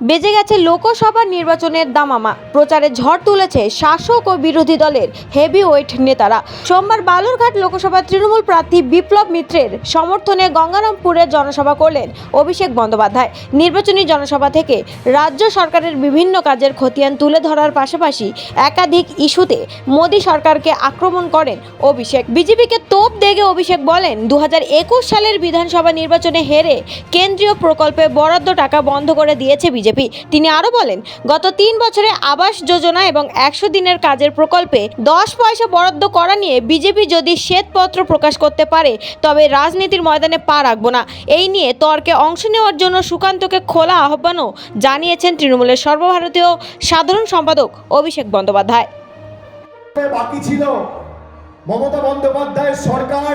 বেজে গেছে লোকসভা নির্বাচনের দামামা। প্রচারে ঝড় তুলেছে শাসক ও বিরোধী দলের হেভি ওয়েট নেতারা। সোমবার বালুরঘাট লোকসভা তৃণমূল প্রার্থী বিপ্লব মিত্রের সমর্থনে গঙ্গারামপুরে জনসভা করলেন অভিষেক বন্দ্যোপাধ্যায়। নির্বাচনী জনসভা থেকে রাজ্য সরকারের বিভিন্ন কাজের খতিয়ান তুলে ধরার পাশাপাশি একাধিক ইস্যুতে মোদী সরকারকে আক্রমণ করেন অভিষেক। বিজেপিকে তোপ দেগে অভিষেক বলেন দু হাজার একুশ সালের বিধানসভা নির্বাচনে হেরে কেন্দ্রীয় প্রকল্পে বরাদ্দ টাকা বন্ধ করে দিয়েছে বিজেপি। তিনি আরও বলেন, গত তিন বছরে আবাস যোজনা এবং একশো দিনের কাজের প্রকল্পে দশ পয়সা বরাদ্দ করা নিয়ে বিজেপি যদি শ্বেতপত্র প্রকাশ করতে পারে, তবে রাজনীতির ময়দানে পা রাখব না। এই নিয়ে তর্কে অংশ নেওয়ার জন্য সুকান্তকে খোলা আহ্বানও জানিয়েছেন তৃণমূলের সর্বভারতীয় সাধারণ সম্পাদক অভিষেক বন্দ্যোপাধ্যায়। বাকি ছিল মমতা বন্দ্যোপাধ্যায়ের সরকার।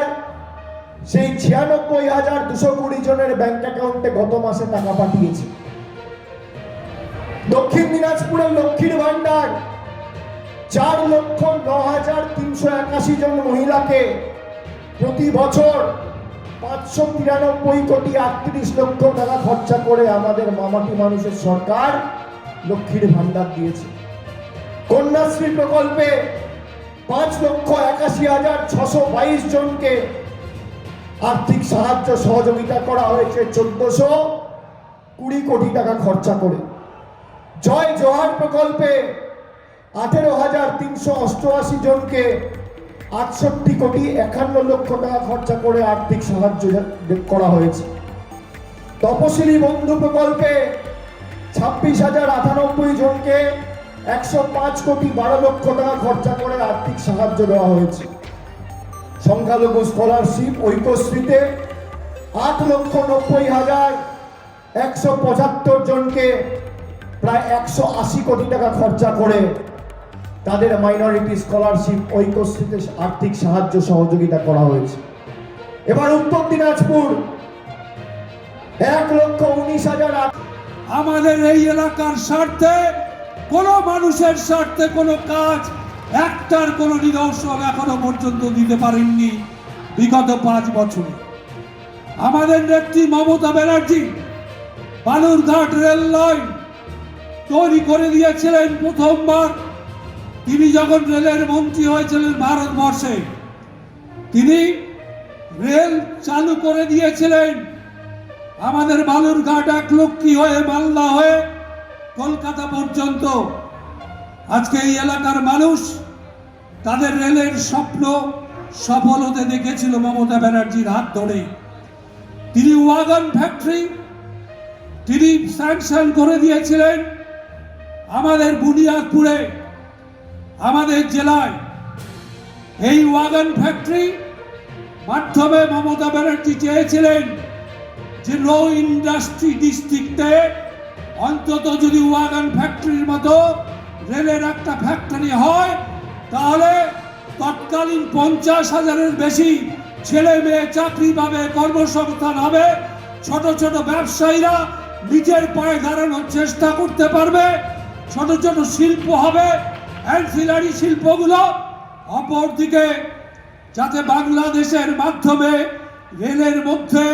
সেই ছিয়ানব্বই হাজার দুশো কুড়ি জনের ব্যাংক অ্যাকাউন্টে গত মাসে টাকা পাঠিয়েছে। দক্ষিণ দিনাজপুরের লক্ষ্মীর ভান্ডার চার লক্ষ ন হাজার তিনশো একাশি জন মহিলাকে প্রতি বছর পাঁচশো তিরানব্বই কোটি আটত্রিশ লক্ষ টাকা খরচা করে আমাদের মামাটি মানুষের সরকার লক্ষ্মীর ভান্ডার দিয়েছে। কন্যাশ্রী প্রকল্পে পাঁচ লক্ষ একাশি হাজার ছশো বাইশ জনকে আর্থিক সাহায্য সহযোগিতা করা হয়েছে চোদ্দশো কুড়ি কোটি টাকা খরচা করে। জয় জোহার প্রকল্পে আঠেরো হাজার তিনশো অষ্টআশি জনকে আটষট্টি কোটি একান্ন লক্ষ টাকা খরচা করে আর্থিক সাহায্য করা হয়েছে। তপশিলি বন্ধু প্রকল্পে ছাব্বিশ হাজার আটানব্বই জনকে একশো পাঁচ কোটি বারো লক্ষ টাকা খরচা করে আর্থিক সাহায্য দেওয়া হয়েছে। সংখ্যালঘু স্কলারশিপ ঐক্যশ্রীতে আট লক্ষ নব্বই হাজার একশো পঁচাত্তর জনকে প্রায় একশো আশি কোটি টাকা খরচা করে তাদের মাইনরিটি স্কলারশিপ ঐক্যশ্রীতে আর্থিক সাহায্য সহযোগিতা করা হয়েছে। এবার উত্তর দিনাজপুর, এক লক্ষ উনিশ হাজার আমাদের এই এলাকার স্বার্থে, কোনো মানুষের স্বার্থে কোনো কাজ, একটার কোনো নিদর্শন এখনও পর্যন্ত দিতে পারেননি বিগত পাঁচ বছরে। আমাদের নেত্রী মমতা ব্যানার্জি, বালুরঘাট রেল লাইন তৈরি করে দিয়েছিলেন প্রথমবার। তিনি যখন রেলের মন্ত্রী হয়েছিলেন ভারতবর্ষে, তিনি রেল চালু করে দিয়েছিলেন। আমাদের বালুরঘাট এক লক্ষ্মী হয়ে, মালদা হয়ে, কলকাতা পর্যন্ত। আজকে এই এলাকার মানুষ তাদের রেলের স্বপ্ন সফল হতে দেখেছিল মমতা ব্যানার্জির হাত ধরে। তিনি ওয়াগন ফ্যাক্টরি, তিনি স্যাংশন করে দিয়েছিলেন। আমাদের বুনিয়াদপুরে, আমাদের জেলায় এই ওয়াগন ফ্যাক্টরি মাধ্যমে মমতা ব্যানার্জি চেয়েছিলেন যে লো ইন্ডাস্ট্রি ডিস্ট্রিক্টে অন্তত যদি ওয়াগন ফ্যাক্টরির মতো রেলের একটা ফ্যাক্টরি হয়, তাহলে তৎকালীন পঞ্চাশ হাজারের বেশি ছেলে মেয়ে চাকরি পাবে, কর্মসংস্থান হবে, ছোট ছোট ব্যবসায়ীরা নিজের পায়ে দাঁড়ানোর চেষ্টা করতে পারবে। ছোট ছোট শিল্প হবে। অ্যান্সিলারি শিল্পগুলো অপরদিকে যাতে বাংলাদেশের মাধ্যমে রেলের মধ্যে